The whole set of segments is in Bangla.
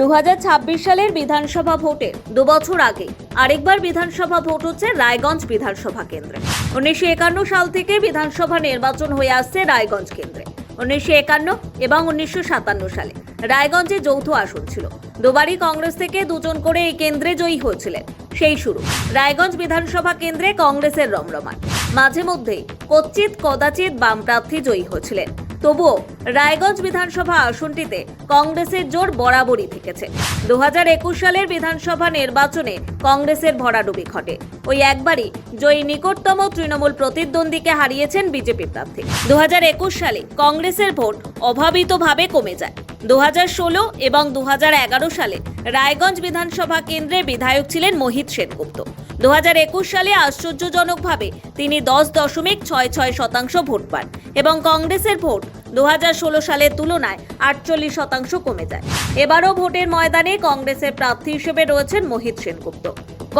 দুহাজার ছাব্বিশ সালের বিধানসভা ভোটের দু বছর আগে আরেকবার বিধানসভা ভোট হচ্ছে রায়গঞ্জ বিধানসভা কেন্দ্রে। উনিশশো একান্ন সাল থেকে বিধানসভা নির্বাচন হয়ে আসছে রায়গঞ্জ কেন্দ্রে। উনিশশো একান্ন এবং উনিশশো সাতান্ন সালে রায়গঞ্জে যৌথ আসন ছিল। দুবারই কংগ্রেস থেকে দুজন করে এই কেন্দ্রে জয়ী হয়েছিলেন। সেই শুরু রায়গঞ্জ বিধানসভা কেন্দ্রে কংগ্রেসের রমরমান মাঝে মধ্যেই কচ্চিত কদাচিৎ বাম প্রার্থী জয়ী হয়েছিলেন। তবুও রায়গঞ্জ বিধানসভা আসনটিতে কংগ্রেসের জোর বরাবরই থেকেছে। দু হাজার একুশ সালের বিধানসভা নির্বাচনে কংগ্রেসের ভরাডুবি ঘটে। ওই একবারই জয়ী নিকটতম তৃণমূল প্রতিদ্বন্দ্বীকে হারিয়েছেন বিজেপি প্রার্থী। দু হাজার একুশ সালে কংগ্রেসের ভোট অভাবিতভাবে কমে যায়। দু হাজার ষোলো এবং দু হাজার এগারো সালে রায়গঞ্জ বিধানসভা কেন্দ্রে বিধায়ক ছিলেন মোহিত সেনগুপ্ত। দুহাজার একুশ সালে আশ্চর্যজনকভাবে তিনি দশ দশমিক ছয় ছয় শতাংশ ভোট পান এবং কংগ্রেসের ভোট দুহাজার ষোলো সালের তুলনায় আটচল্লিশ শতাংশ কমে যায়। এবারও ভোটের ময়দানে কংগ্রেসের প্রার্থী হিসেবে রয়েছেন মোহিত সেনগুপ্ত।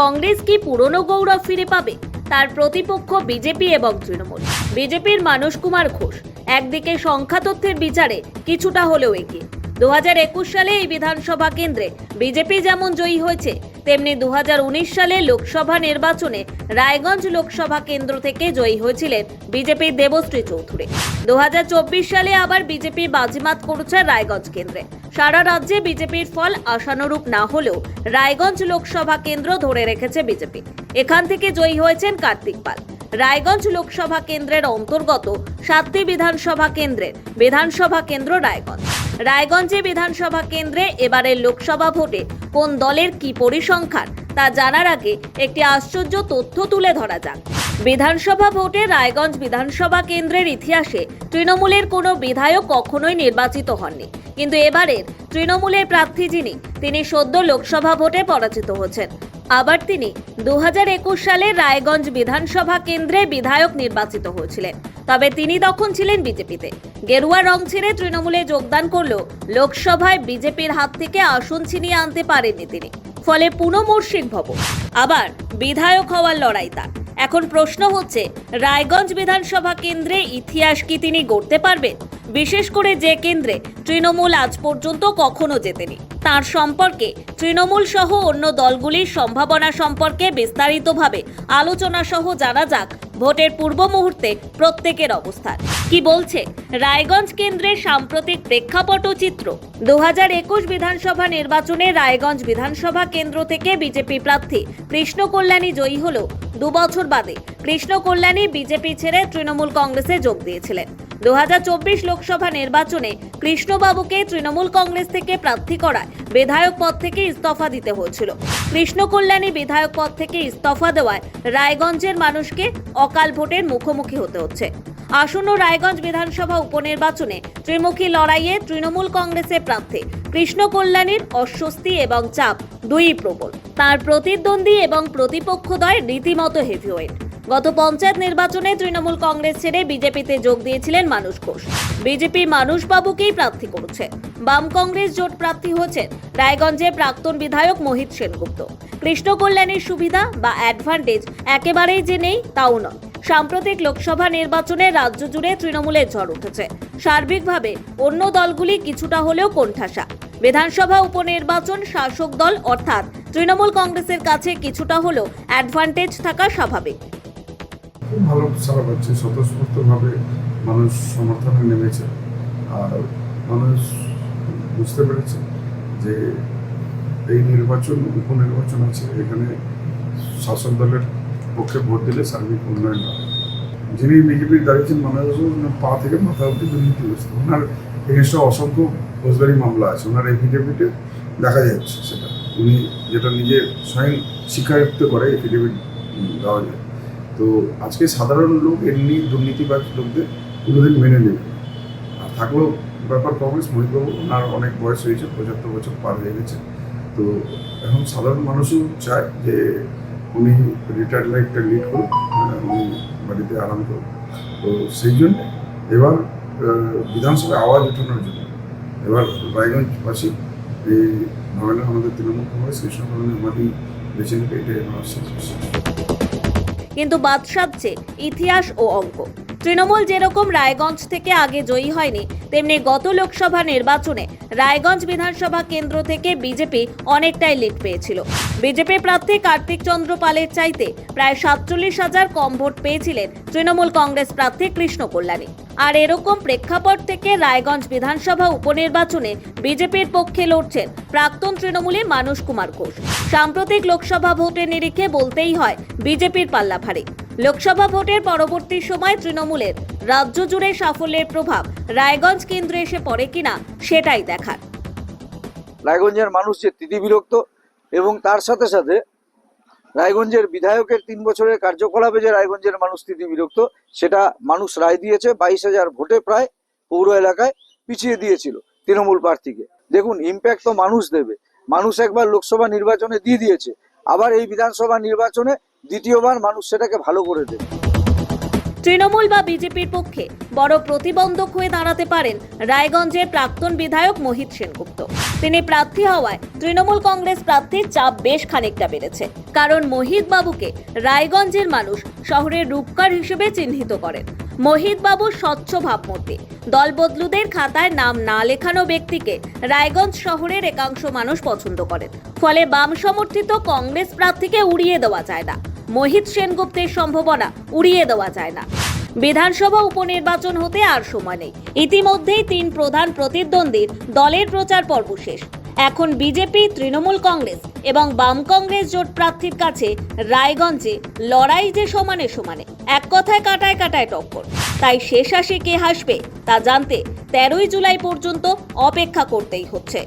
কংগ্রেস কি পুরনো গৌরব ফিরে পাবে? তার প্রতিপক্ষ বিজেপি এবং তৃণমূল। বিজেপির মানস কুমার ঘোষ, একদিকে সংখ্যা তথ্যের বিচারে কিছুটা হলেও এগিয়ে। দু হাজার একুশ সালে এই বিধানসভা কেন্দ্রে বিজেপি যেমন জয়ী হয়েছে, তেমনি দু হাজার উনিশ সালে লোকসভা নির্বাচনে রায়গঞ্জ লোকসভা কেন্দ্র থেকে জয়ী হয়েছিলেন বিজেপির দেবশ্রী চৌধুরী। দুহাজার চব্বিশ সালে আবার বিজেপি বাজিমাত করেছে রায়গঞ্জ কেন্দ্রে। সারা রাজ্যে বিজেপির ফল আশানুরূপ না হলেও রায়গঞ্জ লোকসভা কেন্দ্র ধরে রেখেছে বিজেপি। এখান থেকে জয়ী হয়েছেন কার্তিক পাল। রায়গঞ্জ লোকসভা কেন্দ্রের অন্তর্গত সাতটি বিধানসভা কেন্দ্রের বিধানসভা কেন্দ্র রায়গঞ্জ। রায়গঞ্জে বিধানসভা কেন্দ্রে এবারের লোকসভা ভোটে কোন দলের কি পরিসংখ্যান তা জানার আগে একটি আশ্চর্য তথ্য তুলে ধরা যাক। বিধানসভা ভোটে রায়গঞ্জ বিধানসভা কেন্দ্রের ইতিহাসে তৃণমূলের কোনো বিধায়ক কখনোই নির্বাচিত হননি। কিন্তু এবারের তৃণমূলের প্রার্থী যিনি, তিনি সদ্য লোকসভা ভোটে পরাজিত হয়েছেন আবার তিনি দু হাজার একুশ সালে রায়গঞ্জ বিধানসভা কেন্দ্রে বিধায়ক নির্বাচিত হয়েছিলেন। তবে তিনি তখন ছিলেন বিজেপিতে। গেরুয়া রং ছেড়ে তৃণমূলে যোগদান করলেও লোকসভায় বিজেপির হাত থেকে আসন ছিনিয়ে আনতে পারেননি তিনি। ফলে পুনমর্ষিক ভব আবার বিধায়ক হওয়ার লড়াই তার। এখন প্রশ্ন হচ্ছে, রায়গঞ্জ বিধানসভা কেন্দ্রে ইতিহাস কি তিনি গড়তে পারবেন? বিশেষ করে যে কেন্দ্রে তৃণমূল আজ পর্যন্ত কখনো জেতেনি। তার সম্পর্কে তৃণমূল সহ অন্য দলগুলির সম্ভাবনা সম্পর্কে বিস্তারিতভাবে আলোচনা সহ জানা যাক ভোটের পূর্ব মুহূর্তে প্রত্যেকের অবস্থান। কি বলছে? রায়গঞ্জ কেন্দ্রের সাম্প্রতিক প্রেক্ষাপট চিত্র। দু হাজার একুশ বিধানসভা নির্বাচনে রায়গঞ্জ বিধানসভা কেন্দ্র থেকে বিজেপি প্রার্থী কৃষ্ণ কল্যাণী জয়ী হলেও দু বছর বাদে কৃষ্ণ কল্যাণী বিজেপি ছেড়ে তৃণমূল কংগ্রেসে যোগ দিয়েছিলেন। দু হাজার চব্বিশ লোকসভা নির্বাচনে কৃষ্ণবাবুকে তৃণমূল কংগ্রেস থেকে প্রার্থী করায় বিধায়ক পদ থেকে ইস্তফা দিতে হয়েছিল। কৃষ্ণ কল্যাণী বিধায়ক পদ থেকে ইস্তফা দেওয়ায় রায়গঞ্জের মানুষকে অকাল ভোটের মুখোমুখি হতে হচ্ছে। আসন্ন রায়গঞ্জ বিধানসভা উপনির্বাচনে ত্রিমুখী লড়াইয়ে তৃণমূল কংগ্রেসের প্রার্থী কৃষ্ণ কল্যাণীর অস্বস্তি এবং চাপ দুই প্রবল। তার প্রতিদ্বন্দ্বী এবং প্রতিপক্ষদ্বয় রীতিমতো হেভিওয়েট গত পঞ্চায়েত নির্বাচনে তৃণমূল কংগ্রেস ছেড়ে বিজেপিতে যোগ দিয়েছিলেন মানুষ ঘোষ। বিজেপি মানুষ বাবুকেই প্রার্থী করেছে। বাম কংগ্রেস জোট প্রার্থী হয়েছেন রায়গঞ্জের প্রাক্তন বিধায়ক মোহিত সেনগুপ্ত। কৃষ্ণ কল্যাণীর সুবিধা বা অ্যাডভান্টেজ একেবারেই যে নেই, তাও নয়। সাম্প্রতিক লোকসভা নির্বাচনে রাজ্য জুড়ে তৃণমূলের ঝড় উঠেছে। সার্বিকভাবে অন্য দলগুলি কিছুটা হলেও কোণঠাসা। বিধানসভা উপনির্বাচন শাসক দল, অর্থাৎ তৃণমূল কংগ্রেসের কাছে কিছুটা হলেও অ্যাডভান্টেজ থাকা স্বাভাবিক। খুব ভালো সারা পাচ্ছে, স্বতঃস্ফূর্তভাবে মানুষ সমর্থনে নেমেছে। আর মানুষ বুঝতে পেরেছে যে এই নির্বাচন, উপনির্বাচন আছে, এখানে শাসক দলের পক্ষে ভোট দিলে সার্বিক উন্নয়ন হবে যিনি বিজেপির দাঁড়িয়েছেন মানুষ পা থেকে মাথা অব্দি দুর্নীতিগ্রস্ত ওনার এগেনস্টে অসংখ্য ফৌজদারি মামলা আছে, ওনার এফিডেভিটে দেখা যাচ্ছে সেটা। উনি যেটা নিজে স্বয়ং স্বীকারোক্ত করে এফিডেভিট দেওয়া যায়। তো আজকে সাধারণ লোক এমনি দুর্নীতিবাজ লোকদের কোনোদিন মেনে নেবে আর থাকলেও ব্যাপার কংগ্রেস মহিবাবু ওনার অনেক বয়স হয়েছে পঁচাত্তর বছর পার হয়ে গেছে। তো এখন সাধারণ মানুষও চায় যে উনি রিটায়ার্ড লাইফটা লিড করুন আহ, উনি বাড়িতে আরাম করুন তো সেই জন্য এবার বিধানসভায় আওয়াজ ওঠানোর জন্য এবার রায়গঞ্জবাসী এই ভাবেন আমাদের তৃণমূল কংগ্রেস কৃষ্ণ কৃষ্ণকরণের মাটি বেছে নেবে এটাই আমার। কিন্তু বাদ সাধছে ইতিহাস ও অঙ্ক। তৃণমূল যেরকম রায়গঞ্জ থেকে আগে জয়ী হয়নি, তেমনি গত লোকসভা নির্বাচনে রায়গঞ্জ বিধানসভা কেন্দ্র থেকে বিজেপি অনেকটাই লিড পেয়েছিল। বিজেপি প্রার্থী কার্তিক চন্দ্র পালের চাইতে প্রায় সাতচল্লিশ হাজার কম ভোট পেয়েছিলেন তৃণমূল কংগ্রেস প্রার্থী কৃষ্ণ কল্যাণী। আর এরকম প্রেক্ষাপট থেকে রায়গঞ্জ বিধানসভা উপনির্বাচনে বিজেপির পক্ষে লড়ছেন প্রাক্তন তৃণমূলের মানুষ কুমার ঘোষ। সাম্প্রতিক লোকসভা ভোটের নিরিখে বলতেই হয়, বিজেপির পাল্লা ভারী লোকসভা ভোটের পরবর্তী সময় তৃণমূলের রাজ্য জুড়ে সাফল্যের প্রভাব রায়গঞ্জ কেন্দ্রে এসে পড়ে কিনা সেটাই দেখার। রায়গঞ্জের মানুষ যে তিতি বিরক্ত এবং তার সাথে সাথে রায়গঞ্জের বিধায়কের তিন বছরের কার্যকলাপে যে রায়গঞ্জের মানুষ তিতি বিরক্ত, সেটা মানুষ রায় দিয়েছে, বাইশ হাজার ভোটে প্রায় পৌর এলাকায় পিছিয়ে দিয়েছিল তৃণমূল প্রার্থীকে। দেখুন ইম্প্যাক্ট তো মানুষ দেবে। মানুষ একবার লোকসভা নির্বাচনে দিয়ে দিয়েছে, আবার এই বিধানসভা নির্বাচনে দ্বিতীয়বার মানুষ সেটাকে ভালো করে দেবে তৃণমূল বা বিজেপির পক্ষে বড় প্রতিবন্ধক হয়ে দাঁড়াতে পারেন রায়গঞ্জের প্রাক্তন বিধায়ক মোহিত সেনগুপ্ত। তিনি প্রার্থী হওয়ায় তৃণমূল কংগ্রেস প্রার্থীর চাপ বেশ খানিকটা বেড়েছে। কারণ মোহিত বাবুকে রায়গঞ্জের মানুষ শহরের রূপকার হিসেবে চিহ্নিত করেন। মোহিত বাবু স্বচ্ছ ভাবমূর্তি। দলবদলুদের খাতায় নাম না লেখানো ব্যক্তিকে রায়গঞ্জ শহরের একাংশ মানুষ পছন্দ করেন। ফলে বাম সমর্থিত কংগ্রেস প্রার্থীকে উড়িয়ে দেওয়া যায় না। মোহিত সেনগুপ্তের সম্ভাবনা উড়িয়ে দেওয়া যায় না। বিধানসভা উপনির্বাচন হতে আর সময় নেই। ইতিমধ্যেই তিন প্রধান প্রতিদ্বন্দ্বীর দলের প্রচার পর্ব শেষ। এখন বিজেপি, তৃণমূল কংগ্রেস এবং বাম কংগ্রেস জোট প্রার্থীর কাছে রায়গঞ্জে লড়াই যে সমানে সমানে, এক কথায় কাটায় কাটায় টক্কর। তাই শেষ আসে কে হাসবে তা জানতে তেরোই জুলাই পর্যন্ত অপেক্ষা করতেই হচ্ছে।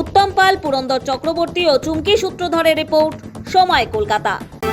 উত্তম পাল, পুরন্দর চক্রবর্তী ও চুমকি সূত্রধরের রিপোর্ট, সময় কলকাতা।